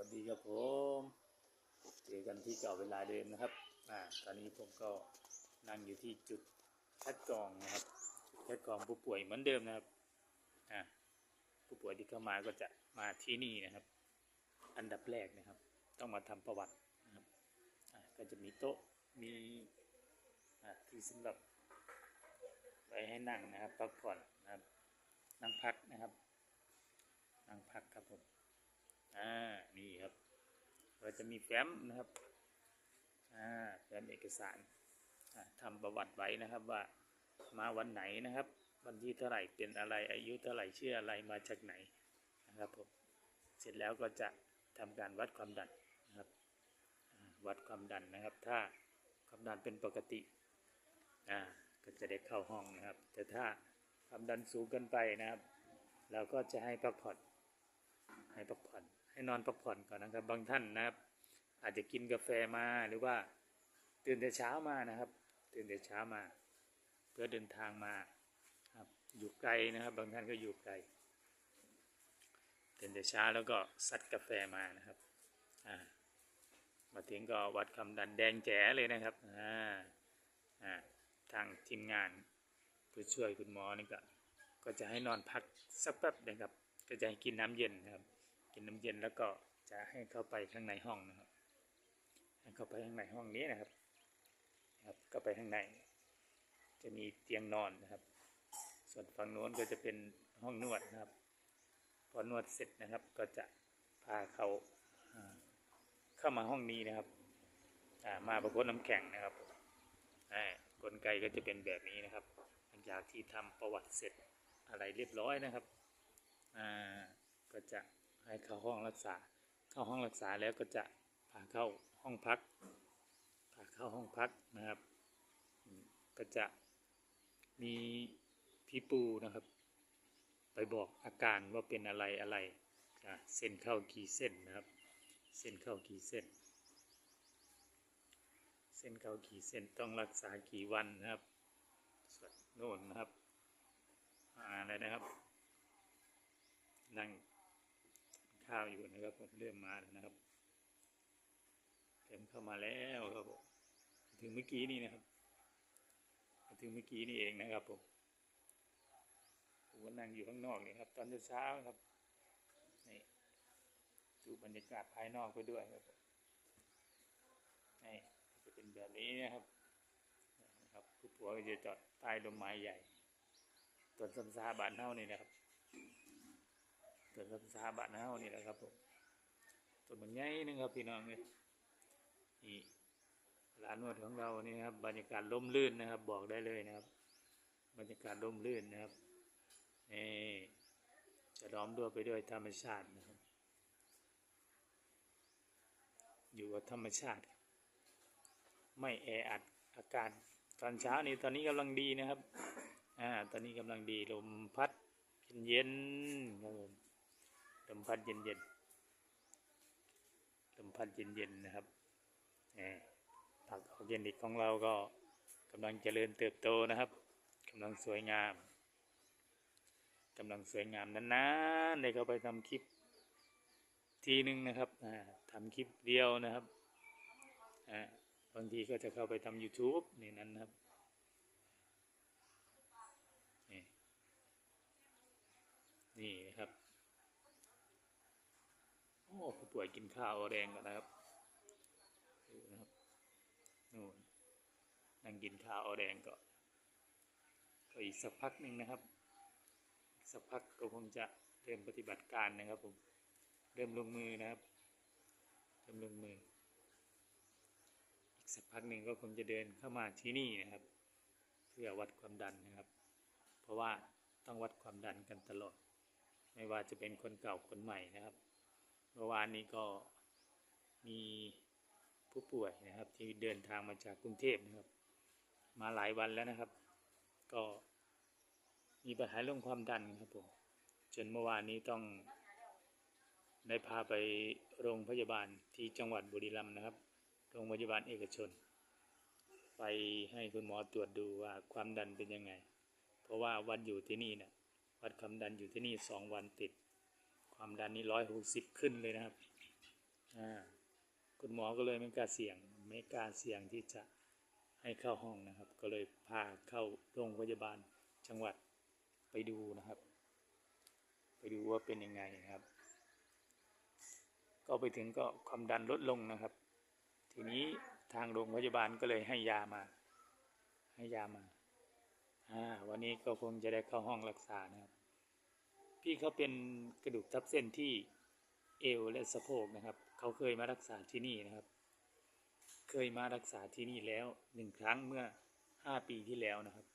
วัสดีครับผมเจอกันที่เก่าเวลาเดิมนะครับอ่าตอนนี้ผมก็นั่งอยู่ที่จุดคัดกรองนะครับคัดกรองผู้ป่วยเหมือนเดิมนะครับอ่าผู้ป่วยที่เข้ามาก็จะมาที่นี่นะครับ อันดับแรกนะครับ ต้องมาทำประวัตินะครับอ่าก็จะมีโต๊ะมีอ่าที่สำหรับไว้ให้นั่งนะครับพักผ่อนนะครับนั่งพักนะครับนั่งพักครับผม อ่า นี่ครับ เราจะมีแฟ้มนะครับ อ่า แฟ้มเอกสารอ่าทำประวัติไว้นะครับว่ามาวันไหนนะครับ วันที่เท่าไหร่เป็นอะไรอายุเท่าไหร่ชื่ออะไรมาจากไหนนะครับผมเสร็จแล้วก็จะทำการวัดความดันนะครับวัดความดันนะครับ ถ้าความดันเป็นปกติอ่าก็จะได้เข้าห้องนะครับ แต่ถ้าความดันสูงเกินไปนะครับ เราก็จะให้พักผ่อนให้พักผ่อน ให้นอนพักผ่อนก่อนนะครับ บางท่านนะครับ อาจจะกินกาแฟมาหรือว่าตื่นแต่เช้ามานะครับ ตื่นแต่เช้ามา เพื่อเดินทางมาครับอยู่ไกลนะครับ บางท่านก็อยู่ไกลตื่นแต่เช้าแล้วก็ซัดกาแฟมานะครับอ่ามาถึงก็วัดความดันแดงแจ๋เลยนะครับอ่าอ่าทางทีมงานผู้ช่วยคุณหมอนี่ก็ก็จะให้นอนพักสักแป๊บนะครับ ก็จะให้กินน้ำเย็นนะครับ กินน้ำเย็นแล้วก็จะให้เข้าไปข้างในห้องนะครับ ให้เข้าไปข้างในห้องนี้นะครับนะครับก็ไปข้างใน จะมีเตียงนอนนะครับ ส่วนฝั่งโน้นก็จะเป็นห้องนวดนะครับ พอนวดเสร็จนะครับ ก็จะพาเขาเข้ามาห้องนี้นะครับมาประคบน้ำแข็งนะครับอ่ากลไกก็จะเป็นแบบนี้นะครับ หลังจากที่ทำประวัติเสร็จอะไรเรียบร้อยนะครับอ่าก็จะ ให้เข้าห้องรักษา เข้าห้องรักษาแล้วก็จะพาเข้าห้องพักพาเข้าห้องพักนะครับ ก็จะมีพี่ปูนะครับ ไปบอกอาการว่าเป็นอะไรอะไรเส้นเข้ากี่เส้นนะครับ เส้นเข้ากี่เส้น เส้นเข้ากี่เส้นต้องรักษากี่วันนะครับส่วนโน่นนะครับ อ่าอะไรนะครับนั่ง ข้าวอยู่นะครับผมเริ่มมาแล้วนะครับเต็มเข้ามาแล้วครับผมถึงเมื่อกี้นี่นะครับ ถึงเมื่อกี้นี่เองนะครับผมผมก็นั่งอยู่ข้างนอกนี่ครับ ตอนเช้าๆครับนี่ดูบรรยากาศภายนอกไปด้วยครับผมนี่จะเป็นแบบนี้นะครับนะครับผู้ป่วยก็จะจอดใต้ลมไม้ใหญ่ต้นสัมซาบานเท่านี่นะครับ ต้นสัมซาบานเท่านี่แหละครับผมต้นมันใหญ่นึงครับพี่น้องเนี่ยนี่ร้านนวดของเรานี่ครับบรรยากาศร่มรื่นนะครับ บอกได้เลยนะครับ บรรยากาศร่มรื่นนะครับนี่จะล้อมด้วยไปด้วยธรรมชาตินะครับ อยู่กับธรรมชาติ ไม่แออัดอากาศตอนเช้านี้ตอนนี้กำลังดีนะครับ อ่า ตอนนี้กำลังดีลมพัดเย็นๆครับผม ลมพัดเย็นๆลมพัดเย็นๆนนะครับผักออร์แกนิกของเราก็กำลังเจริญเติบโตนะครับกำลังสวยงามกำลังสวยงามนานๆได้เข้าไปทำคลิปทีหนึ่งนะครับทำคลิปเดียวนะครับบางทีก็จะเข้าไปทำ YouTube นี่นั้นนะครับนี่นี่นะครับโอ้ ผู้ป่วยกินข้าวแดงกันนะครับดูนะครับนู่นนั่งกินข้าวแดงก็ก็อีกสักพักหนึ่งนะครับ สักพักก็คงจะเริ่มปฏิบัติการนะครับผมเริ่มลงมือนะครับเริ่มลงมือ อีกสักพักหนึ่งก็คงจะเดินเข้ามาที่นี่นะครับ เพื่อวัดความดันนะครับ เพราะว่าต้องวัดความดันกันตลอด ไม่ว่าจะเป็นคนเก่าคนใหม่นะครับ เมื่อวานนี้ก็มีผู้ป่วยนะครับ ที่เดินทางมาจากกรุงเทพนะครับ มาหลายวันแล้วนะครับ ก็มีปัญหาเรื่องความดันครับผมจนเมื่อวานนี้ต้องได้พาไปโรงพยาบาลที่จังหวัดบุรีรัมย์นะครับ โรงพยาบาลเอกชน ไปให้คุณหมอตรวจดูว่าความดันเป็นยังไง เพราะว่าวัดอยู่ที่นี่นะวัดความดันอยู่ที่นี่สองวันติด ความดันนี่ร้อยหกสิบขึ้นเลยนะครับคุณหมอก็เลยไม่กล้าเสี่ยงไม่กล้าเสี่ยงที่จะให้เข้าห้องนะครับ ก็เลยพาเข้าโรงพยาบาลจังหวัดไปดูนะครับ ไปดูว่าเป็นยังไงนะครับ ก็ไปถึงก็ความดันลดลงนะครับ ทีนี้ทางโรงพยาบาลก็เลยให้ยามา ให้ยามาอ่าวันนี้ก็คงจะได้เข้าห้องรักษานะครับ พี่เขาเป็นกระดูกทับเส้นที่เอวและสะโพกนะครับ เขาเคยมารักษาที่นี่นะครับ เคยมารักษาที่นี่แล้วหนึ่งครั้งเมื่อห้าปีที่แล้วนะครับ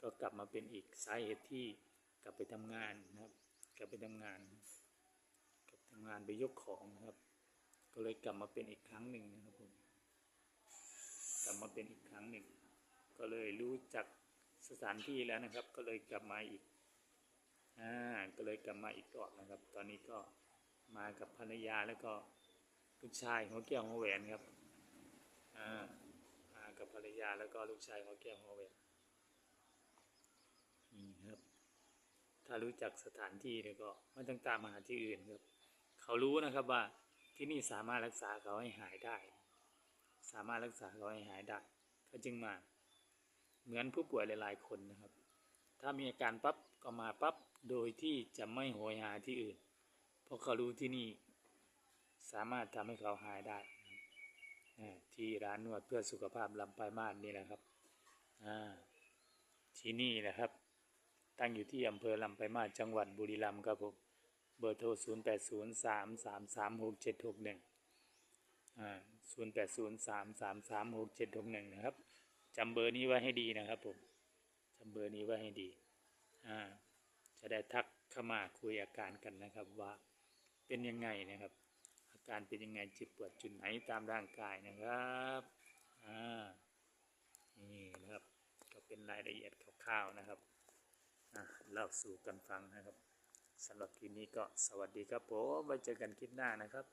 ก็กลับมาเป็นอีกสาเหตุที่กลับไปทำงานนะครับ กลับไปทำงาน กลับทำงานไปยกของนะครับ ก็เลยกลับมาเป็นอีกครั้งหนึ่งนะครับผมกลับมาเป็นอีกครั้งหนึ่ง ก็เลยรู้จักสถานที่แล้วนะครับ ก็เลยกลับมาอีก อ่าก็เลยกลับมาอีกรอบนะครับ ตอนนี้ก็มากับภรรยาแล้วก็ลูกชายหัวแก้วหัวแหวนครับอ่ามากับภรรยาแล้วก็ลูกชายหัวแก้วหัวแหวนนี่ครับ ถ้ารู้จักสถานที่แล้วก็ไม่ต้องตามมาหาที่อื่นครับ เขารู้นะครับว่าที่นี่สามารถรักษาเขาให้หายได้ สามารถรักษาเขาให้หายได้เขาจึงมา เหมือนผู้ป่วยหลายๆคนนะครับ ถ้ามีอาการปั๊บก็มาปั๊บโดยที่จะไม่โหยหาที่อื่น เพราะเขารู้ที่นี่ สามารถทำให้เขาหายได้ ที่ร้านนวดเพื่อสุขภาพลำปลายมาศนี่แหละครับที่นี่นะครับ ตั้งอยู่ที่อำเภอลำปลายมาศจังหวัดบุรีรัมย์ครับผมเบอร์โทร 0 8 0 3 3 3 6 7 6 1อ่า0 8 0 3 3 3 6 7 6 1 นะครับจำเบอร์นี้ไว้ให้ดีนะครับผม จำเบอร์นี้ไว้ให้ดี อ่า จะได้ทักเข้ามาคุยอาการกันนะครับว่าเป็นยังไงนะครับ อาการเป็นยังไงเจ็บปวดจุดไหนตามร่างกายนะครับอ่านี่นะครับ ก็เป็นรายละเอียดคร่าวๆนะครับอะเล่าสู่กันฟังนะครับสำหรับคลิปนี้ก็สวัสดีครับผมไว้เจอกันคลิปหน้านะครับ